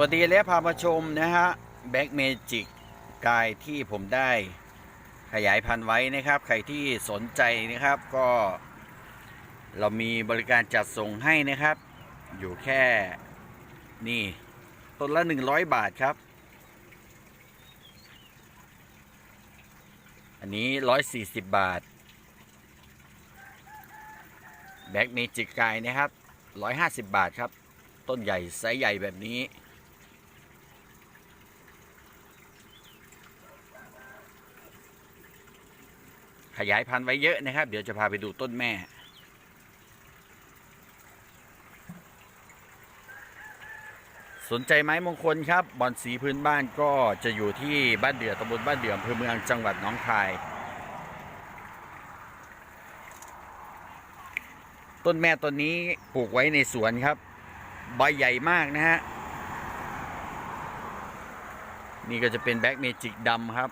วัสดีและพามาชมนะฮะแบ็กเมจิกกายที่ผมได้ขยายพันธุ์ไว้นะครับ ใครที่สนใจนะครับก็ เรามีบริการจัดส่งให้นะครับ อยู่แค่นี่ต้นละ 100 บาทครับ อันนี้ 140 บาทแบ็กเมจิกกายนะครับ 150 บาทครับ ต้นใหญ่ไซส์ใหญ่แบบนี้ ยายพันธุ์ไว้เยอะนะครับ เดี๋ยวจะพาไปดูต้นแม่ สนใจไม้มงคลครับบอนสีพื้นบ้านก็จะอยู่ที่บ้านเดือตำบลบ้านเดืออำเภอเมืองจังหวัดหนองคาย ต้นแม่ต้นนี้ปลูกไว้ในสวนครับ ใบใหญ่มากนะฮะนี่ก็จะเป็นแบ็กเมจิกดำครับ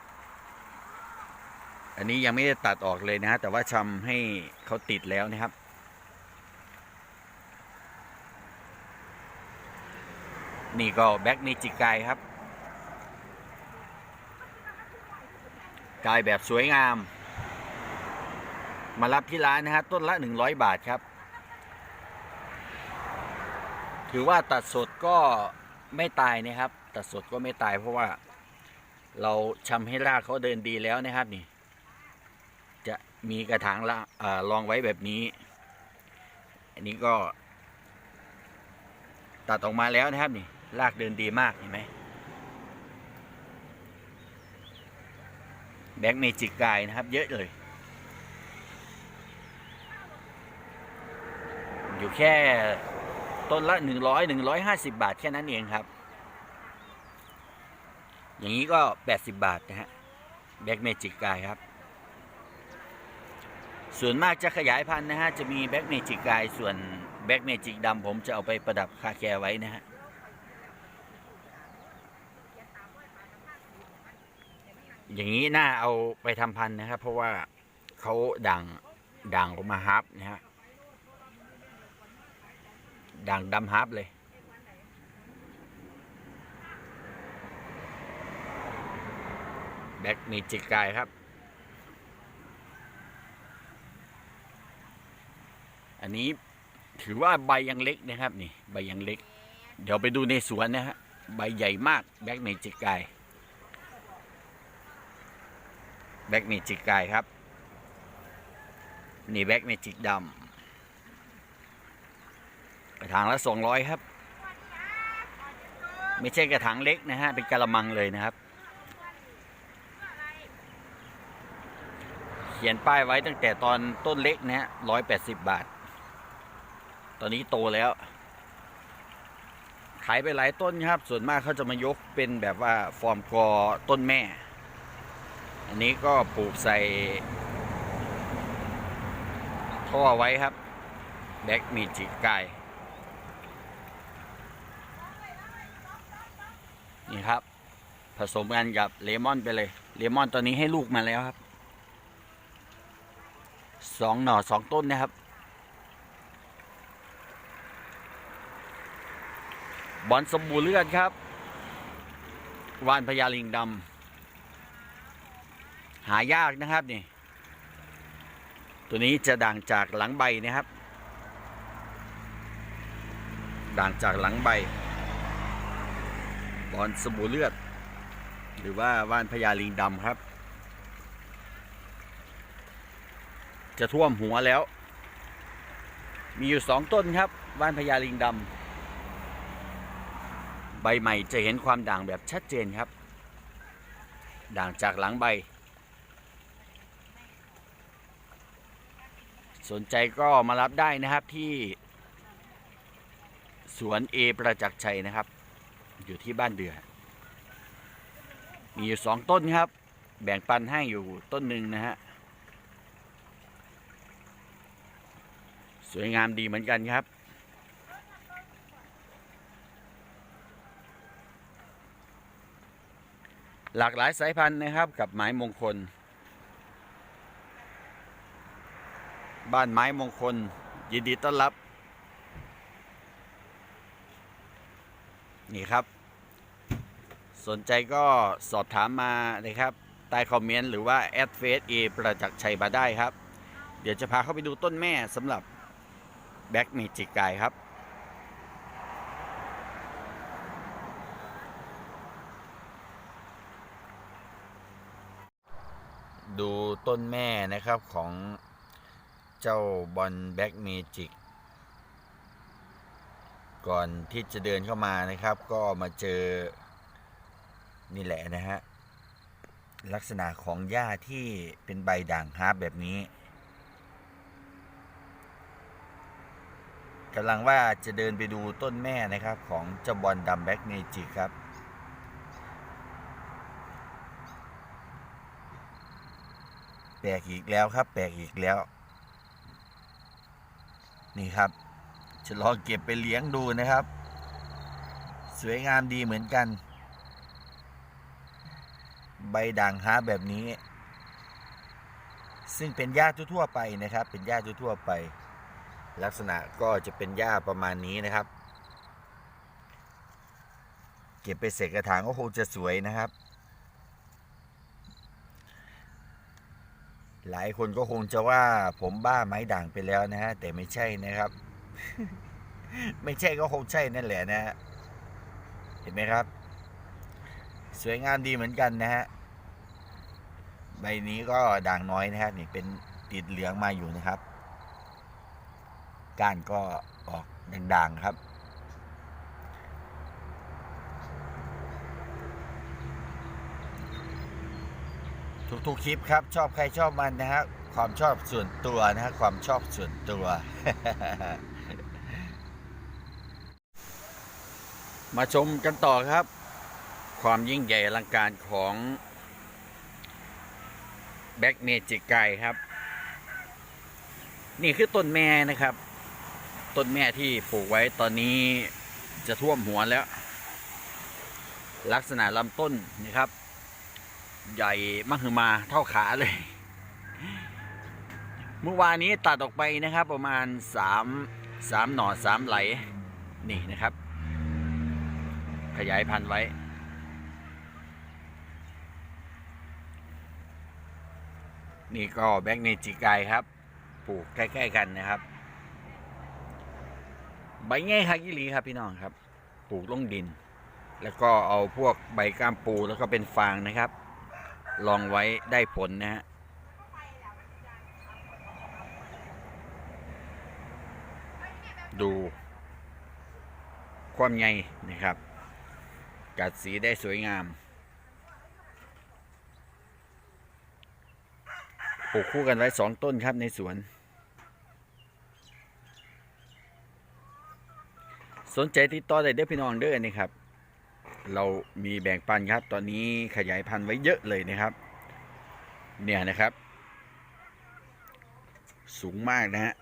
อันนี้ยังไม่ได้ตัดออกเลยนะฮะแต่ว่าชำให้เขาติดแล้วนะครับ นี่ก็แบ็กเมจิกกายครับกายแบบสวยงาม มารับที่ร้านนะฮะต้นละ 100 บาทครับ ถือว่าตัดสดก็ไม่ตายนะครับ ตัดสดก็ไม่ตายเพราะว่าเราชำให้รากเขาเดินดีแล้วนะครับนี่ มีกระถางละอารองไว้แบบนี้ อันนี้ก็ ตัดออกมาแล้วนะครับนี่รากเดินดีมากเห็นไหมแบ็กเมจิกกายนะครับ เยอะเลย อยู่แค่ต้นละหนึ่งร้อยหนึ่งร้อยห้าสิบาทแค่นั้นเองครับ อย่างนี้ก็แปดสิบบาทนะฮะแบ็กเมจิกกายครับ ส่วนมากจะขยายพันธุ์นะฮะ จะมีแบ็กเมจิกกายส่วนแบ็กเมจิกดำผมจะเอาไปประดับคาแคร์ไว้นะฮะอย่างนี้น่าเอาไปทำพันธุ์นะครับ เพราะว่าเขาด่างด่างออกมาฮับนะฮะด่างดำฮับเลยแบ็กมีจิกกายครับ นี้ ถือว่าใบยังเล็กนะครับนี่ใบยังเล็ก เดี๋ยวไปดูในสวนนะฮะใบใหญ่มากแบ็กเมจิกกายแบ็กเมจิกกายครับ นี่แบ็กเมจิกดำกระถางละสองร้อยครับ ไม่ใช่กระถางเล็กนะฮะ เป็นกระมังเลยนะครับ เขียนป้ายไว้ตั้งแต่ตอนต้นเล็กนะฮะร้อยแปดสิบบาท ตอนนี้โตแล้ว ขายไปหลายต้นครับ ส่วนมากเขาจะมายกเป็นแบบว่าฟอร์มกอต้นแม่ อันนี้ก็ปลูกใส่ ท่อไว้ครับ แบ็กมีจิกายนี่ครับ ผสมกันกับเลมอนไปเลย เลมอนตอนนี้ให้ลูกมาแล้วครับสองหน่อสองต้นนะครับ บอลสมบูรณ์เลือดครับ วานพญาลิงดำหายากนะครับนี่ ตัวนี้จะด่างจากหลังใบนะครับ ด่างจากหลังใบบอลสมบู่เลือด หรือว่าว่านพญาลิงดำครับ จะท่วมหัวแล้ว มีอยู่สองต้นครับว่านพญาลิงดำ ใบใหม่จะเห็นความด่างแบบชัดเจนครับ ด่างจากหลังใบ สนใจก็มารับได้นะครับที่สวนเอประจักษ์ชัยนะครับ อยู่ที่บ้านเดือ มีอยู่สองต้นครับ แบ่งปันให้อยู่ต้นหนึ่งนะฮะ สวยงามดีเหมือนกันครับ หลากหลายสายพันธุ์นะครับกับไม้มงคล บ้านไม้มงคล ยินดีต้อนรับ นี่ครับ สนใจก็สอบถามมาเลยครับ ใต้คอมเมนต์หรือว่าแอดเฟซเอประจักษ์ชัยมาได้ครับ เดี๋ยวจะพาเข้าไปดูต้นแม่สำหรับแบ็กเมจิกกายครับ ดูต้นแม่นะครับของเจ้าบอลแบ็กเมจิกก่อนที่จะเดินเข้ามานะครับ ก็มาเจอนี่แหละนะฮะ ลักษณะของหญ้าที่เป็นใบด่างฮาร์ปแบบนี้กำลังว่าจะเดินไปดูต้นแม่นะครับของเจ้าบอลดำแบ็กเมจิกครับ แปลกอีกแล้วครับแปลกอีกแล้ว นี่ครับจะลองเก็บไปเลี้ยงดูนะครับ สวยงามดีเหมือนกัน ใบด่างฮาแบบนี้ ซึ่งเป็นหญ้าทั่วๆไปนะครับ เป็นหญ้าทั่วๆไป ลักษณะก็จะเป็นหญ้าประมาณนี้นะครับ เก็บไปเสกกระถางก็คงจะสวยนะครับ หลายคนก็คงจะว่าผมบ้าไม้ด่างไปแล้วนะฮะแต่ไม่ใช่นะครับ ไม่ใช่ก็คงใช่นั่นแหละนะฮะเห็นไหมครับ สวยงามดีเหมือนกันนะฮะใบนี้ก็ด่างน้อยนะฮะนี่เป็นติดเหลืองมาอยู่นะครับ ก้านก็ออกด่างๆครับ ทุกๆคลิปครับ ชอบใครชอบมันนะฮะความชอบส่วนตัวนะฮะความชอบส่วนตัว มาชมกันต่อครับ ความยิ่งใหญ่อลังการของแบ็กเมจิกไกครับ นี่คือต้นแม่นะครับ ต้นแม่ที่ปลูกไว้ตอนนี้จะท่วมหัวแล้ว ลักษณะลำต้นนะครับ ใหญ่มหึมาเท่าขาเลย เมื่อวานนี้ตัดออกไปนะครับ ประมาณสามสามหน่อสามไหล นี่นะครับ ขยายพันธุ์ไว้ นี่ก็แบงค์เนจิกายครับ ปลูกใกล้ ๆ กันนะครับ ใบง่ายฮักยิลีครับพี่น้องครับ ปลูกลงดิน แล้วก็เอาพวกใบก้ามปูแล้วก็เป็นฟางนะครับ ลองไว้ได้ผลนะฮะดู ความใหญ่นะครับ กัดสีได้สวยงามปลูกคู่กันไว้สองต้นครับในสวน สนใจติดต่อได้เด้อพี่น้องเด้อนี่ครับ เรามีแบ่งปันครับ ตอนนี้ขยายพันธุ์ไว้เยอะเลยนะครับ เนี่ยนะครับ สูงมากนะฮะ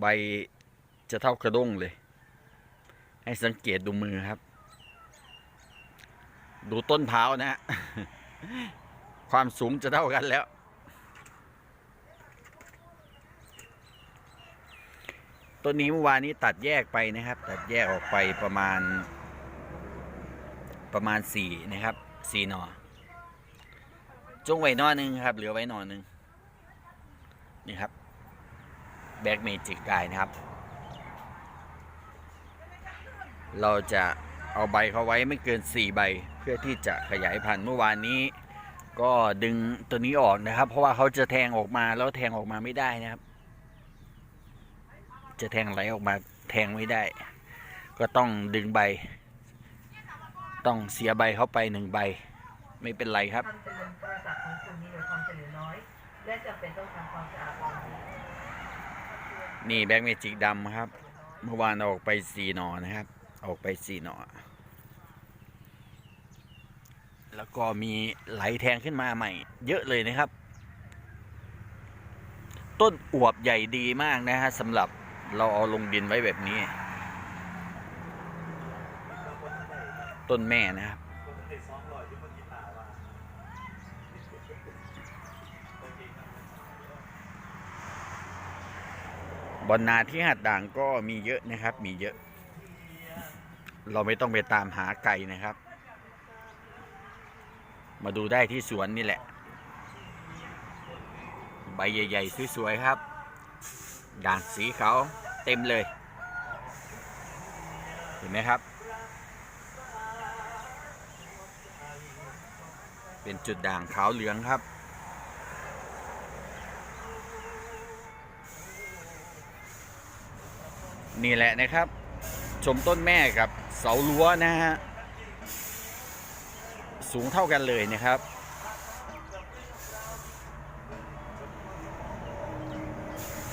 ใบจะเท่ากระด้งเลย ให้สังเกตดูมือครับ ดูต้นเท้านะฮะ ความสูงจะเท่ากันแล้ว ต้นนี้เมื่อวานนี้ตัดแยกไปนะครับ ตัดแยกออกไปประมาณ ประมาณสี่นะครับสี่หนอจงไว้นอหนึ่งครับ เหลือไว้หนอหนึ่งนี่ครับแบ็กเมจิกกายนะครับ เราจะเอาใบเขาไว้ไม่เกิน 4 ใบเพื่อที่จะขยายพันธุ์เมื่อวานนี้ ก็ดึงตัวนี้ออกนะครับ เพราะว่าเขาจะแทงออกมาแล้วแทงออกมาไม่ได้นะครับ จะแทงไหลออกมาแทงไม่ได้ ก็ต้องดึงใบ ต้องเสียใบเข้าไปหนึ่งใบ ไม่เป็นไรครับนี่และจำเป็นต้องความสะอาดตอนนี้นี่แบ็กเมจิกดำครับ เมื่อวานอออกไปสี่หนอนะครับ ออกไปสี่หนอ แล้วก็มีไหลแทงขึ้นมาใหม่ เยอะเลยนะครับ ต้นอวบใหญ่ดีมากนะฮะสำหรับเราเอาลงดินไว้แบบนี้ ต้นแม่นะครับบอนนาที่หัดด่างก็มีเยอะนะครับ มีเยอะ เราไม่ต้องไปตามหาไก่นะครับ มาดูได้ที่สวนนี่แหละ ใบใหญ่ ๆ สวย ๆ ครับ ด่างสีขาวเต็มเลย เห็นไหมครับ เป็นจุดด่างขาวเหลืองครับนี่แหละนะครับ ชมต้นแม่กับเสารั้วนะฮะ สูงเท่ากันเลยนะครับ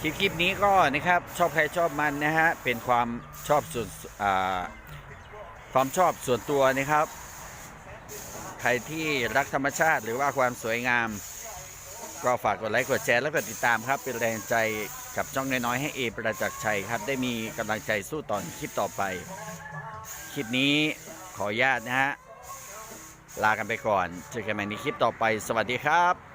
คลิปคลิปนี้ก็นะครับชอบใครชอบมันนะฮะเป็นความชอบส่วนความชอบส่วนตัวนะครับ ใครที่รักธรรมชาติหรือว่าความสวยงาม ก็ฝากกดไลค์กดแชร์และกดติดตามครับ เป็นแรงใจกับช่องน้อยๆให้เอประจักษ์ชัยครับ ได้มีกำลังใจสู้ตอนคลิปต่อไป คลิปนี้ขออนุญาตนะฮะ ลากันไปก่อน เจอกันใหม่ในคลิปต่อไป สวัสดีครับ